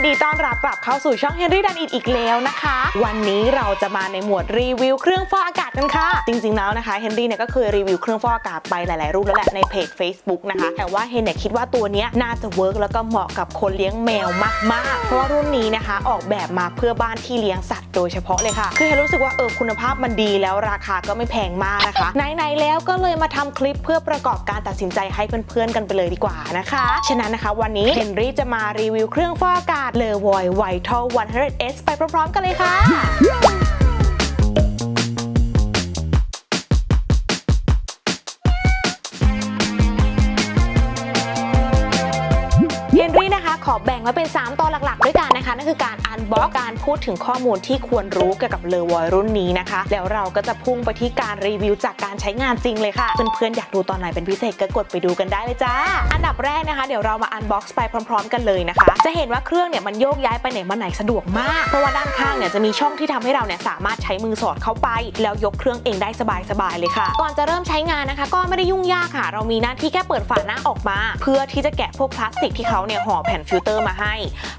นดีต้อนรับกลับเข้าสู่ช่อง Henry ดันอินอีกแล้วนะคะ วันนี้เราจะมาในหมวดรีวิวเครื่องฟอกอากาศกันค่ะ จริงๆแล้วนะคะเฮนรี่เนี่ยก็เคยรีวิวเครื่องฟอกอากาศไปหลายๆรูปแล้วแหละในเพจ Facebook นะคะ แต่ว่าเฮนเนี่ยคิดว่าตัวนี้น่าจะเวิร์กแล้วก็เหมาะกับคนเลี้ยงแมวมากๆ เพราะว่ารุ่นนี้นะคะออกแบบมาเพื่อบ้านที่เลี้ยงสัตว์โดยเฉพาะเลยค่ะ คือเฮนรู้สึกว่าเออคุณภาพมันดีแล้วราคาก็ไม่แพงมากนะคะไหนๆแล้วก็เลยมาทำคลิปเพื่อประกอบการตัดสินใจให้เพื่อนๆกันไปเลยดีกว่านะคะ ฉะนั้นนะคะ วันนี้เฮนรี่จะมารีวิวเครื่องฟอกอากาศเลอวอยไวทัล 100S ไปพร้อมๆกันเลยค่ะเฮนรี่นะคะขอแบ่งไว้เป็น 3 ตอนหลักๆ ด้วยกัน นะคะนั่นคือการอันบล็อกการพูดถึงข้อมูลที่ควรรู้เกี่ยวกับเลอวอยรุ่นนี้นะคะ แล้วเราก็จะพุ่งไปที่การรีวิวจากการใช้งานจริงเลยค่ะ เพื่อนๆอยากดูตอนไหนเป็นพิเศษก็กดไปดูกันได้เลยจ้า อันดับแรกนะคะ เดี๋ยวเรามาอันบ็อกซ์ไปพร้อม ๆ กันเลยนะคะ จะเห็นว่าเครื่องเนี่ยมันโยกย้ายไปไหนมาไหนสะดวกมาก เพราะว่าด้านข้างเนี่ยจะมีช่องที่ทำให้เราเนี่ยสามารถใช้มือสอดเข้าไป แล้วยกเครื่องเองได้สบายๆเลยค่ะ ก่อนจะเริ่มใช้งานนะคะ ก็ไม่ได้ยุ่งยากค่ะ เรามีหน้าที่แค่เปิดฝาหน้าออกมา เพื่อที่จะแกะพวกพลาสติกที่เขาเนี่ยห่อแผ่นฟิลเตอร์มาให้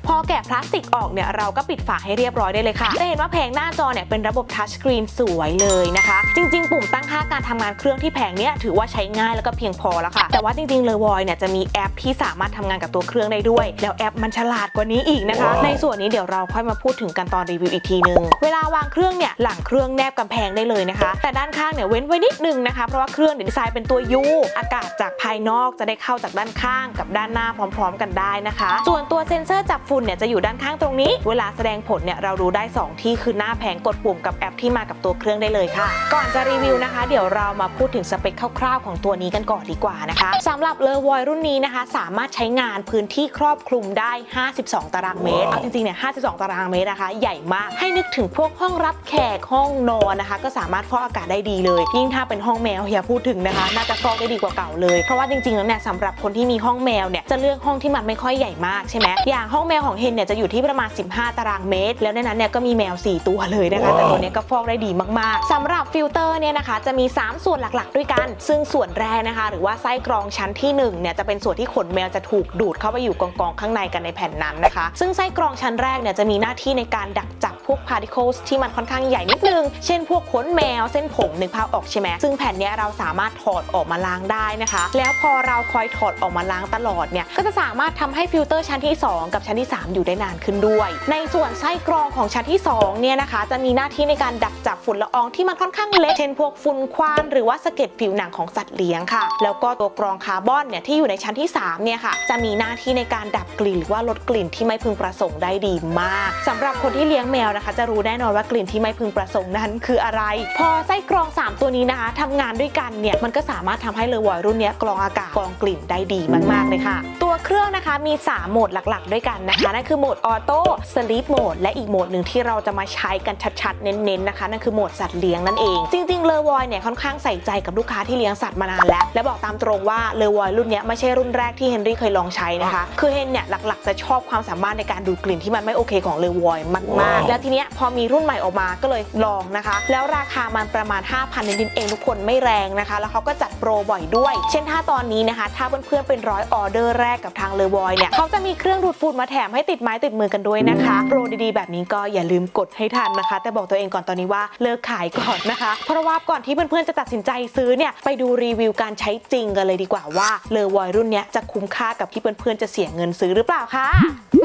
พอแกะพลาสติกออกเนี่ยเราก็ปิดฝาให้เรียบร้อยได้เลยค่ะ จะเห็นว่าแผงหน้าจอเนี่ยเป็นระบบทัชสกรีนสวยเลยนะคะ จริง ๆ ปุ่มตั้งค่าการทำงานเครื่องที่แผงเนี่ยถือว่าใช้ง่ายแล้วก็เพียงพอแล้วค่ะ แต่ว่าจริงๆเลยวอยเนี่ยจะมีแอปที่สามารถทำงานกับตัวเครื่องได้ด้วย แล้วแอปมันฉลาดกว่านี้อีกนะคะ ในส่วนนี้เดี๋ยวเราค่อยมาพูดถึงกันตอนรีวิวอีกทีนึง เวลาวางเครื่องเนี่ยหลังเครื่องแนบกำแพงได้เลยนะคะ แต่ด้านข้างเนี่ยเว้นไว้นิดนึงนะคะ เพราะว่าเครื่องเนี่ยดีไซน์เป็นตัวยูอากาศจากภายนอกจะได้เข้าจากด้านข้างกับด้านหน้าพร้อม ๆ กันได้นะคะ ส่วนตัวเซ็นเซอร์จับฝุ่นเนี่ยจะอยู่ด้านข้างตรงนี้ เวลาแสดงผลเนี่ยเราดูได้ 2 ที่คือหน้าแผงกดปุ่มกับแอปที่มากับตัวเครื่องได้เลยค่ะ ก่อนจะรีวิวนะคะ เดี๋ยวเรามาพูดถึงสเปคคร่าวๆของตัวนี้กันก่อนดีกว่านะคะสำหรับเลอวอยรุ่นนี้นะคะ สามารถใช้งานพื้นที่ครอบคลุมได้ 52 ตารางเมตรเอาจริงๆเนี่ย52 ตารางเมตรนะคะ ใหญ่มากให้นึกถึงพวกห้องรับแขกห้องนอนนะคะ ก็สามารถฟอกอากาศได้ดีเลย ยิ่งถ้าเป็นห้องแมวอย่าพูดถึงนะคะ น่าจะฟอกได้ดีกว่าเก่าเลย เพราะว่าจริงๆแล้วเนี่ยสำหรับคนที่มีห้องแมวเนี่ยจะเลือกห้องที่มันไม่ค่อยใหญ่มากใช่ไหมอย่างห้องแมวของเฮนเนี่ยจะอยู่ที่ประมาณ 15 ตารางเมตร แล้วในนั้นเนี่ยก็มีแมว 4 ตัวเลยนะคะ แต่ตัวเนี้ยก็ฟอกได้ดีมากๆสำหรับฟิลเตอร์เนี่ยนะคะจะมี 3 ส่วนหลักๆ ด้วยกัน ซึ่งส่วนแรกนะคะ หรือว่าไส้กรองชั้นที่1เนี่ยจะเป็นส่วนที่ขนแมวจะถูกดูดเข้าไปอยู่กองๆข้างในกันในแผ่นนั้นนะคะ ซึ่งไส้กรองชั้นแรกเนี่ยจะมีหน้าที่ในการดักจับพวก particles ที่มันค่อนข้างใหญ่นิดนึง เช่น พวกขนแมวเส้นผมนึกภาพออกใช่ไหมซึ่งแผ่นเนี้ยเราสามารถถอดออกมาล้างได้นะคะ แล้วพอเราคอยถอดออกมาล้างตลอดเนี่ยก็จะสามารถทำให้ฟิลเตอร์ชั้นที่ 2 กับชั้นที่ 3 อยู่ได้นานขึ้นด้วย ในส่วนไส้กรองของชั้นที่2เนี่ยนะคะ จะมีหน้าที่ในการดักจับฝุ่นละอองที่มันค่อนข้างเล็กเช่นพวกฝุ่นควันหรือว่าสะเก็ดผิวหนังของสัตว์เลี้ยงค่ะ แล้วก็ตัวกรองคาร์บอนเนี่ยที่อยู่ในชั้นที่3เนี่ยค่ะจะมีหน้าที่ในการดับกลิ่นหรือว่าลดกลิ่นที่ไม่พึงประสงค์ได้ดีมากสำหรับคนที่เลี้ยงแมวนะคะ จะรู้แน่นอนว่ากลิ่นที่ไม่พึงประสงค์นั้นคืออะไร พอไส้กรอง 3 ตัวนี้นะคะทำงานด้วยกันเนี่ยมันก็สามารถทำให้เลวอยรุ่นนี้กรองอากาศกรองกลิ่นได้ดีมากๆเลยค่ะ ตัวเครื่องนะคะมี 3 โหมดหลักๆ ด้วยกันนะคะนั่นคือโหมดออโต้สลีปโหมดและอีกโหมดหนึ่งที่เราจะมาใช้กันชัดๆ เน้นๆนะคะนั่นคือโหมดสัตว์เลี้ยงนั่นเอง จริงๆเลอวอยเนี่ยค่อนข้างใส่ใจกับลูกค้าที่เลี้ยงสัตว์มานานแล้ว และบอกตามตรงว่าเลอวอยรุ่นเนี้ยไม่ใช่รุ่นแรกที่เฮนรี่เคยลองใช้นะคะคือเฮนเนี่ยหลักๆ จะชอบความสามารถในการดูดกลิ่นที่มันไม่โอเคของเลอวอยมากๆ แล้วทีเนี้ยพอมีรุ่นใหม่ออกมาก็เลยลองนะคะ แล้วราคามันประมาณ 5,000นิดๆเองทุกคนไม่แรงนะคะ แล้วเขาก็จัดโปรบ่อยด้วย เช่นถ้าตอนนี้นะคะ ถ้าเพื่อนๆเป็นร้อยออเดอร์แรกกับทางเลอวอยเนี่ยเขาจะมีเครื่องดูดฝุ่นมาแถมให้ติดไม้ติดมือกันด้วยนะคะ โปรดีๆ แบบนี้ก็อย่าลืมกดให้ทันนะคะ แต่บอกตัวเองก่อนตอนนี้ว่าเลิกขายก่อนนะคะ เพราะว่าก่อนที่เพื่อนๆจะตัดสินใจซื้อเนี่ยไปดูรีวิวการใช้จริงกันเลยดีกว่าว่าเลอวอยรุ่นนี้จะคุ้มค่ากับที่เพื่อนๆจะเสียเงินซื้อหรือเปล่าคะ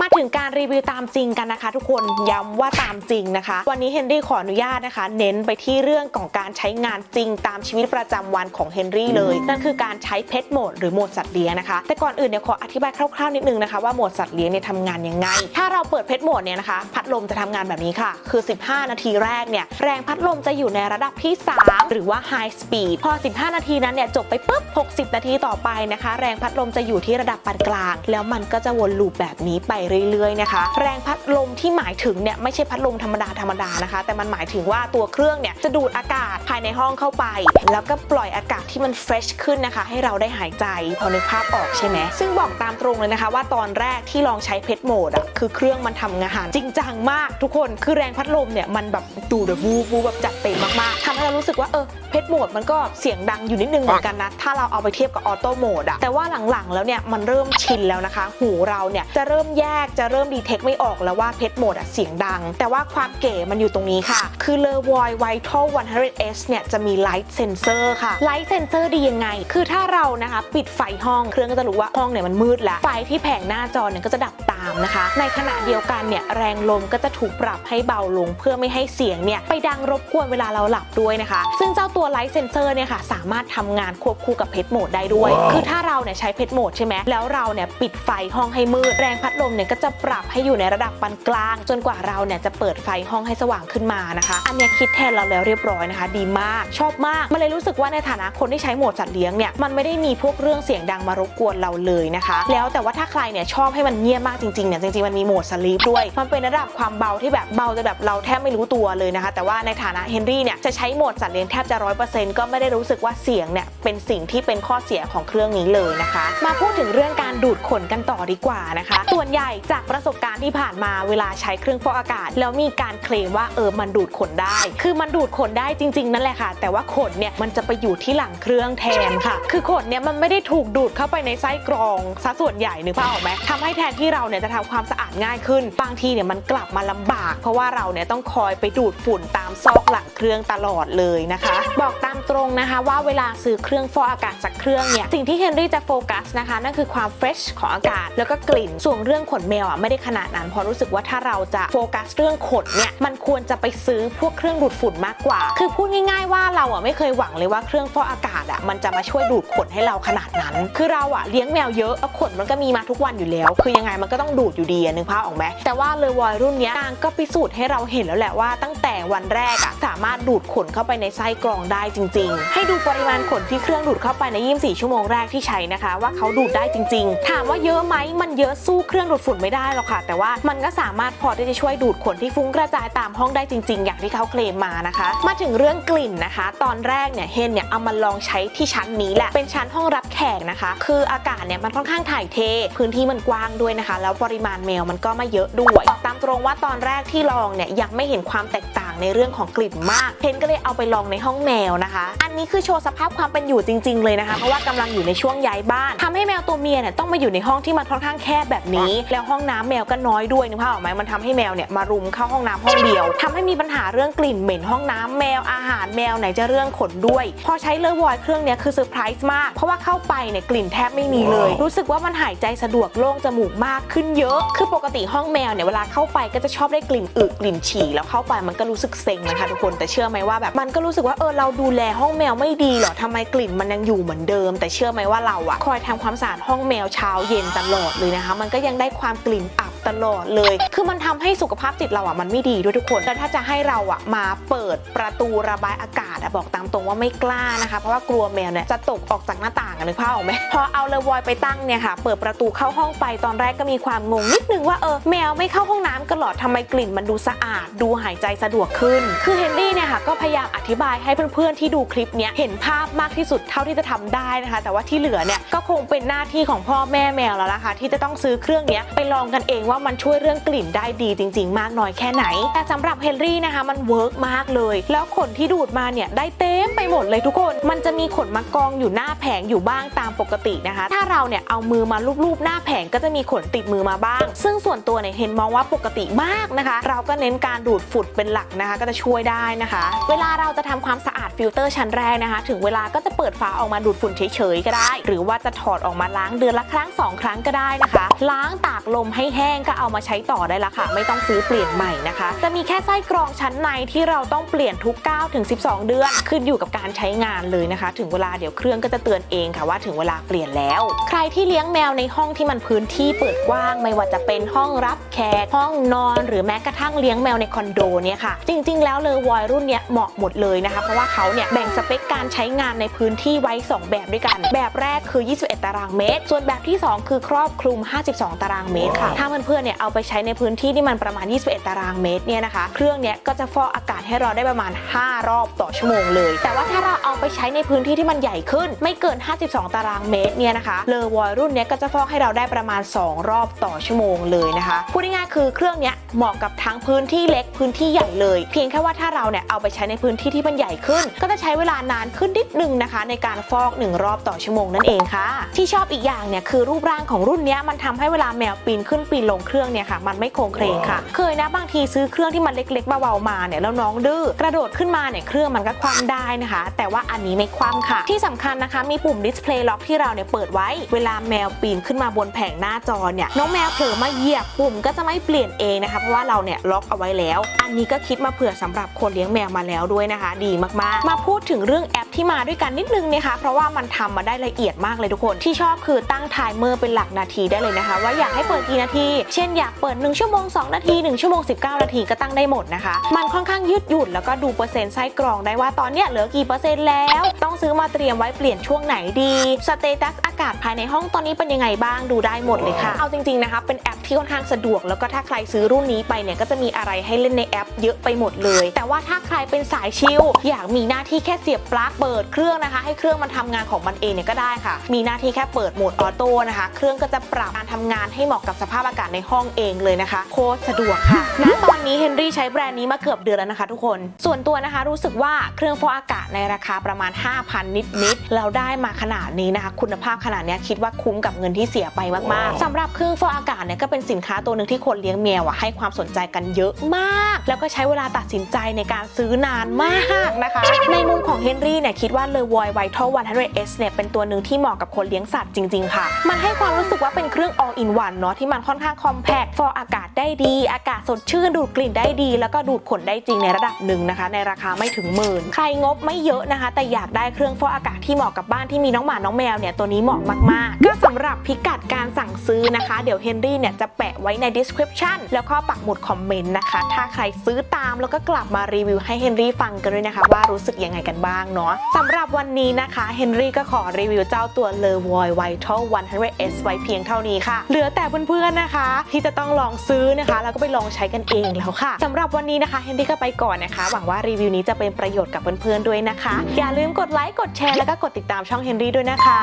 มาถึงการรีวิวตามจริงกันนะคะ ทุกคนย้ำว่าตามจริงนะคะ วันนี้เฮนรี่ขออนุญาตนะคะ เน้นไปที่เรื่องของการใช้งานจริงตามชีวิตประจำวันของเฮนรี่เลย นั่นคือการใช้เพ t โหมดหรือโหมดสัตว์เลี้ยงนะคะ แต่ก่อนอื่นเนี่ยขออธิบายคร่าวๆนิดนึงนะคะว่าโหมดสัตว์เลี้ยงเนี่ยทำงานยังไงถ้าเราเปิดเพ t โหมดเนี่ยนะคะ พัดลมจะทำงานแบบนี้ค่ะ คือ 15 นาทีแรกเนี่ยแรงพัดลมจะอยู่ในระดับที่ 3 หรือว่า High Speed พอ 15 นาทีนั้นเนี่ยจบไปปุ๊บ 60 นาทีต่อไปนะคะ แรงพัดลมจะอยู่ที่ระดับปานกลาง แล้วมันก็จะวนลูปแบบนี้ไปเรื่อยๆนะคะ แรงพัดลมที่หมายถึงเนี่ยไม่ใช่พัดลมธรรมดาธรรมดานะคะ แต่มันหมายถึงว่าตัวเครื่องเนี่ยจะดูดอากาศภายในห้องเข้าไป แล้วก็ปล่อยอากาศที่มันเฟรชขึ้นนะคะ ให้เราได้หายใจพอนึกภาพออกใช่ไหมซึ่งบอกตามตรงเลยนะคะ ว่าตอนแรกที่ลองใช้เพชรโหมดอะคือครื่องรื่องมันทำงาน จริงจังมากทุกคนคือแรงพัดลมเนี่ยมันแบบดูเดบูบูแบบจัดเต็มมากๆทำให้เรารู้สึกว่าเออเพชรโหมดมันก็เสียงดังอยู่นิดนึงเหมือนกันนะ ถ้าเราเอาไปเทียบกับออโต้โหมดอะแต่ว่าหลังๆ แล้วเนี่ยมันเริ่มชินแล้วนะคะ หูเราเนี่ยจะเริ่มแยกจะเริ่มดีเทคไม่ออกแล้วว่าเพชรโหมดอะเสียงดัง แต่ว่าความเก๋มันอยู่ตรงนี้ค่ะ คือเลอวอยไวทัล 100S เนี่ยจะมีไลท์เซนเซอร์ค่ะไลท์เซนเซอร์ดียังไง คือถ้าเรานะคะ ปิดไฟห้องเครื่องก็จะรู้ว่าห้องเนี่ยมันมืดแล้วไฟที่แผงหน้าจอเนี่ยก็จะดับตามนะคะ ในขณะเดียวกันเนี่ยแรงลมก็จะถูกปรับให้เบาลง เพื่อไม่ให้เสียงเนี่ยไปดังรบกวนเวลาเราหลับด้วยนะคะ ซึ่งเจ้าตัวไลท์เซนเซอร์เนี่ยค่ะสามารถทำงานควบคู่กับเพชรโหมดได้ด้วย คือถ้าเราเนี่ยใช้เพชรโหมดใช่ไหมแล้วเราเนี่ยปิดไฟห้องให้มืดแรงพัดลมเนี่ยก็จะปรับให้อยู่ในระดับปานกลาง จนกว่าเราเนี่ยจะเปิดไฟห้องให้สว่างขึ้นมานะคะ อันเนี้ยคิดแทนเราแล้วเรียบร้อยนะคะ ดีมากชอบมากมันเลยรู้สึกว่าในฐานะคนที่ใช้โหมดสัตว์เลี้ยงเนี่ยมันไม่ได้มีพวกเรื่องเสียงดังมารบกวนเราเลยนะคะ แล้วแต่ว่าถ้าใครเนี่ยชอบให้มันเงียบมากจริงๆเนี่ยจริงๆมันมีโหมดสลีปด้วย มันเป็นระดับความเบาที่แบบเบาจนแบบเราแทบไม่รู้ตัวเลยนะคะ แต่ว่าในฐานะเฮนรี่เนี่ยจะใช้โหมดสัตว์เลี้ยงแทบจะร้อยเปอร์เซ็นต์ก็ไม่ได้รู้สึกว่าเสียงเนี่ยเป็นสิ่งที่เป็นข้อเสียของเครื่องนี้เลยนะคะ มาพูดถึงเรื่องการดูดขนกันต่อดีกว่านะคะ ส่วนใหญ่จากประสบการณ์ที่ผ่านมาเวลาใช้เครื่องฟอกอากาศ แล้วมีการเคลมว่าเออมันดูดขนได้ คือมันดูดขนได้จริง ๆ นั่นแหละค่ะ แต่ว่าขนเนี่ยมันจะไปอยู่ที่หลังเครื่องแทนค่ะ คือขนเนี่ยมันไม่ได้ถูกดูดเข้าไปในไส้กรองซะส่วนใหญ่นึกภาพออกไหมทำให้แทนที่เราเนี่ยจะทำความสะอาดง่ายขึ้น บางทีเนี่ยมันกลับมาลำบาก เพราะว่าเราเนี่ยต้องคอยไปดูดฝุ่นตามซอกหลังเครื่องตลอดเลยนะคะ บอกตามตรงนะคะว่าเวลาซื้อเครื่องฟอกอากาศสักเครื่องเนี่ยสิ่งที่เฮนรี่จะโฟกัสนะคะนั่นคือความเฟรชของอากาศแล้วก็กลิ่นส่วนเรื่องขนแมวอะไม่ได้ขนาดนั้นเพราะรู้สึกว่าถ้าเราจะโฟกัสเรื่องขนเนี่ยมันควรจะไปซื้อพวกเครื่องดูดฝุ่นมากกว่า คือพูดง่ายๆว่าเราอะไม่เคยหวังเลยว่าเครื่องฟอกอากาศอะมันจะมาช่วยดูดขนให้เราขนาดนั้น คือเราอะเลี้ยงแมวเยอะแล้วขนมันก็มีมาทุกวันอยู่แล้ว คือยังไงมันก็ต้องดูดอยู่ดีนึกภาพออกไหมแต่ว่าเลวอยรุ่นนี้นางก็พิสูจน์ให้เราเห็นแล้วแหละว่าตั้งแต่วันแรกอะสามารถดูดขนเข้าไปในไส้กรองได้จริง ๆ ให้ดูปริมาณขนที่เครื่องดูดเข้าไปใน 24 ชั่วโมงแรกที่ใช้นะคะ ว่าเขาดูดได้จริง ๆ ถามว่าเยอะไหมมันเยอะสู้เครื่องดูดฝุ่นไม่ได้หรอกค่ะ แต่ว่ามันก็สามารถพอที่จะช่วยดูดขนที่ฟุ้งกระจายตามห้องได้จริง ๆ อย่างที่เขาเคลมมานะคะ มาถึงเรื่องกลิ่นนะคะ ตอนแรกเนี่ยเฮนเนี่ยเอามาลองใช้ที่ชั้นนี้แหละเป็นชั้นห้องรับแขกนะคะ คืออากาศเนี่ยมันค่อนข้างถ่ายเท พื้นที่มันกว้างด้วยนะคะ แล้วปริมาณแมวมันก็ไม่เยอะด้วย ตามตรงว่าตอนแรกที่ลองเนี่ยยังไม่เห็นความแตกต่างในเรื่องของกลิ่นมากเฮนก็เลยเอาไปลองในห้องแมวนะคะ อันนี้คือโชว์สภาพความเป็นอยู่จริง ๆ เลยนะคะ เพราะว่ากำลังอยู่ในช่วงย้ายบ้านทำให้แมวตัวเมียเนี่ยต้องมาอยู่ในห้องที่มันค่อนข้างแคบแบบนี้ แล้วห้องน้ำแมวก็น้อยด้วยนึกภาพออกไหมมันทำให้แมวเนี่ยมารุมเข้าห้องน้ำห้องเดียวทำให้มีปัญหาเรื่องกลิ่นเหม็นห้องน้ำแมวอาหารแมวไหนจะเรื่องขนด้วย พอใช้เลอวอยเครื่องเนี้ยคือเซอร์ไพรส์มาก เพราะว่าเข้าไปเนี่ยกลิ่นแทบไม่มีเลย รู้สึกว่ามันหายใจสะดวกโล่งจมูกมากขึ้นเยอะ คือปกติห้องแมวเนี่ยเวลาเข้าไปก็จะชอบได้กลิ่นอึกลิ่นฉี่แล้วเข้าไปมันก็รู้สึกเซ็งนะคะทุกคนแต่เชื่อไหมว่าแบบมันก็รู้สึกว่าเออเราดูแลห้องแมวไม่ดีเหรอทำไมกลิ่นมันยังอยู่เหมือนเดิม แต่เชื่อไหมว่าเราอะคอยทำความสะอาดห้องแมวเช้าเย็นตลอดเลยนะคะ มันก็ยังได้ความกลิ่นอับตลอดเลย คือมันทำให้สุขภาพจิตเราอะมันไม่ดีด้วยทุกคน แล้วถ้าจะให้เราอะมาเปิดประตูระบายอากาศอะบอกตามตรงว่าไม่กล้านะคะ เพราะว่ากลัวแมวเนี่ยจะตกออกจากหน้าต่างอะนึกภาพออกไหมพอเอาเลวอยไปตั้งเนี่ยค่ะ เปิดประตูเข้าห้องไปตอนแรกก็มีความงงนิดนึงว่าเออแมวไม่เข้าห้องน้ำกันหรอทำไมกลิ่นมันดูสะอาด ดูหายใจสะดวกขึ้น คือเฮนรี่เนี่ยค่ะก็พยายามอธิบายให้เพื่อนๆที่ดูคลิปเนี้ยเห็นภาพมากที่สุดเท่าที่จะทำได้นะคะ แต่ว่าที่เหลือเนี่ยก็คงเป็นหน้าที่ของพ่อแม่แมวแล้วล่ะค่ะที่จะต้องซื้อเครื่องเนี้ยไปลองกันเองว่ามันช่วยเรื่องกลิ่นได้ดีจริง ๆ มากน้อยแค่ไหน แต่สำหรับเฮนรี่นะคะมันเวิร์กมากเลย แล้วขนที่ดูดมาเนี่ยได้เต็มไปหมดเลยทุกคน มันจะมีขนมากองอยู่หน้าแผงอยู่บ้างตามปกตินะคะ ถ้าเราเนี่ยเอามือมาลูบๆหน้าแผงก็จะมีขนติดมือมาบ้าง ซึ่งส่วนตัวเนี่ยเห็นมองว่าปกติมากนะคะ เราก็เน้นการดูดฝุ่นเป็นหลักนะคะ ก็จะช่วยได้นะคะ เวลาเราจะทำความสะอาดฟิลเตอร์ชั้นแรกนะคะ ถึงเวลาก็จะเปิดฝาออกมาดูดฝุ่นเฉยๆก็ได้ หรือว่าจะถอดออกมาล้างเดือนละครั้งสองครั้งก็ได้นะคะ ล้างตากลมให้แห้งก็เอามาใช้ต่อได้ละค่ะ ไม่ต้องซื้อเปลี่ยนใหม่นะคะ จะมีแค่ไส้กรองชั้นในที่เราต้องเปลี่ยนทุก9ถึง12 เดือน ขึ้นอยู่กับการใช้งานเลยนะคะ ถึงเวลาเดี๋ยวเครื่องก็จะเตือนเองค่ะว่าถึงเวลาเปลี่ยนแล้ว ใครที่เลี้ยงแมวในห้องที่มันพื้นที่เปิดกว้าง ไม่ว่าจะเป็นห้องรับแขกห้องนอน หรือแม้กระทั่งเลี้ยงแมวในคอนโดเนี่ยค่ะ จริง ๆ แล้วเลอวอยรุ่นเนี้ยเหมาะหมดเลยนะคะ เพราะว่าเขาเนี่ยแบ่งสเปคการใช้งานในพื้นที่ไว้ 2 แบบด้วยกัน แบบแรกคือ 21 ตารางเมตร ส่วนแบบที่ 2 คือครอบคลุม 52 ตารางเมตรค่ะ ถ้าเพื่อนๆเนี่ยเอาไปใช้ในพื้นที่ที่มันประมาณ 21 ตารางเมตรเนี่ยนะคะ เครื่องเนี้ยก็จะฟอกอากาศให้เราได้ประมาณ 5 รอบต่อชั่วโมงเลย แต่ว่าถ้าเราเอาไปใช้ในพื้นที่ที่มันใหญ่ขึ้น ไม่เกิน 52 ตารางเมตรเนี่ยนะคะเลอวอยรุ่นเนี้ยก็จะฟอกให้เราได้ประมาณ 2 รอบต่อชั่วโมงเลยนะคะ พูดง่ายๆคือเครื่องเนี้ยเหมาะกับทั้งพื้นที่เล็กพื้นที่ใหญ่เลย เพียงแค่ว่าถ้าเราเนี่ยเอาไปใช้ในพื้นที่ที่มันใหญ่ขึ้น ก็จะใช้เวลานานขึ้นนิดนึงนะคะ ในการฟอกหนึ่งรอบต่อชั่วโมงนั่นเองค่ะ ที่ชอบอีกอย่างเนี่ยคือรูปร่างของรุ่นนี้มันทำให้เวลาแมวปีนขึ้นปีนลงเครื่องเนี่ยค่ะมันไม่โครงเครงค่ะ เคยนะบางทีซื้อเครื่องที่มันเล็กๆเบาๆมาเนี่ยแล้วน้องดื้อกระโดดขึ้นมาเนี่ยเครื่องมันก็คว่ำได้นะคะ แต่ว่าอันนี้ไม่คว่ำค่ะ ที่สำคัญนะคะมีปุ่มดิสเพลย์ล็อกที่เราเนี่ยเปิดไว้ เวลาแมวปีนขึ้นมาบนแผงหน้าจอเนี่ยน้องแมวเผลอมาเหยียบปุ่มก็จะไม่เปลี่ยนเองนะคะเพราะว่าเราเนี่ยล็อกเอาไว้แล้ว อันนี้ก็คิดมาเผื่อสำหรับคนเลี้ยงแมวมาแล้วด้วยนะคะ ดีมากๆ มาพูดถึงเรื่องแอปที่มาด้วยกันนิดนึงนะคะ เพราะว่ามันทำมาได้ละเอียดมากเลยทุกคน ที่ชอบคือตั้งไทม์เมอร์เป็นหลักนาทีได้เลยนะคะ ว่าอยากให้เปิดกี่นาที เช่นอยากเปิด 1 ชั่วโมง 2 นาที 1 ชั่วโมง 19 นาทีก็ตั้งได้หมดนะคะ มันค่อนข้างยืดหยุ่นแล้วก็ดูเปอร์เซ็นต์ไส้กรองได้ว่าตอนเนี้ยเหลือกี่เปอร์เซ็นต์แล้ว ต้องซื้อมาเตรียมไว้เปลี่ยนช่วงไหนดีสเตตัสอากาศภายในห้องตอนนี้เป็นยังไงบ้างดูได้หมดเลยค่ะเอาจริงๆนะคะเป็นแอปที่ค่อนข้างสะดวก แล้วก็ถ้าใครซื้อรุ่นนี้ไปเนี่ยก็จะมีอะไรให้เล่นในแอป เยอะไปหมดเลย แต่ว่าถ้าใครเป็นสายชิลอยากมีหน้าที่แค่เสียบปลั๊กเปิดเครื่องนะคะ ให้เครื่องมันทำงานของมันเองเนี่ยก็ได้ค่ะ มีหน้าที่แค่เปิดโหมดออโต้นะคะ เครื่องก็จะปรับการทำงานให้เหมาะกับสภาพอากาศในห้องเองเลยนะคะ โคตรสะดวกค่ะณตอนนี้เฮนรี่ใช้แบรนด์นี้มาเกือบเดือนแล้วนะคะ ทุกคน ส่วนตัวนะคะรู้สึกว่าเครื่องฟอกอากาศในราคาประมาณ 5,000 นิดๆเราได้มาขนาดนี้นะคะ คุณภาพขนาดนี้คิดว่าคุ้มกับเงินที่เสียไปมากๆสำหรับเครื่องฟอกอากาศเนี่ยก็เป็นสินค้าตัวหนึ่งที่คนเลี้ยงแมวอะให้ความสนใจกันเยอะมาก แล้วก็ใช้เวลาตัดสินใจในการซื้อนานมากนะคะ ในมุมของเฮนรี่เนี่ยคิดว่าเลวอยไวท์ทอล 100S เรสเนี่ยเป็นตัวหนึ่งที่เหมาะกับคนเลี้ยงสัตว์จริง ๆ ค่ะ มันให้ความรู้สึกว่าเป็นเครื่อง all in one เนาะที่มันค่อนข้างคอมแพคฟอกอากาศได้ดี อากาศสดชื่นดูดกลิ่นได้ดี แล้วก็ดูดขนได้จริงในระดับหนึ่งนะคะ ในราคาไม่ถึงหมื่นใครงบไม่เยอะนะคะ แต่อยากได้เครื่องฟอกอากาศที่เหมาะกับบ้านที่มีน้องหมาน้องแมวเนี่ยตัวนี้เหมาะมากๆ ก็สำหรับพิกัดการสั่งซื้อนะคะ เดี๋ยวเฮนรี่เนี่ยจะแปะไว้ใน description แล้วก็ปักหมุดคอมเมนต์นะคะ ถ้าใครซื้อตามแล้วก็กลับมารีวิวให้เฮนรี่ฟังกันด้วยนะคะ ว่ารู้สึกยังไงกันบ้างเนาะสำหรับวันนี้นะคะเฮนรี่ก็ขอรีวิวเจ้าตัวเลอวอยไวท์ทอล 100S ไว้เพียงเท่านี้ค่ะ เหลือแต่เพื่อนๆนะคะ ที่จะต้องลองซื้อนะคะ แล้วก็ไปลองใช้กันเองแล้วค่ะสำหรับวันนี้นะคะเฮนรี่ก็ไปก่อนนะคะ หวังว่ารีวิวนี้จะเป็นประโยชน์กับเพื่อนๆด้วยนะคะ อย่าลืมกดไลค์กดแชร์แล้วก็กดติดตามช่องเฮนรี่ด้วยนะคะ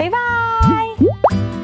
บ๊ายบาย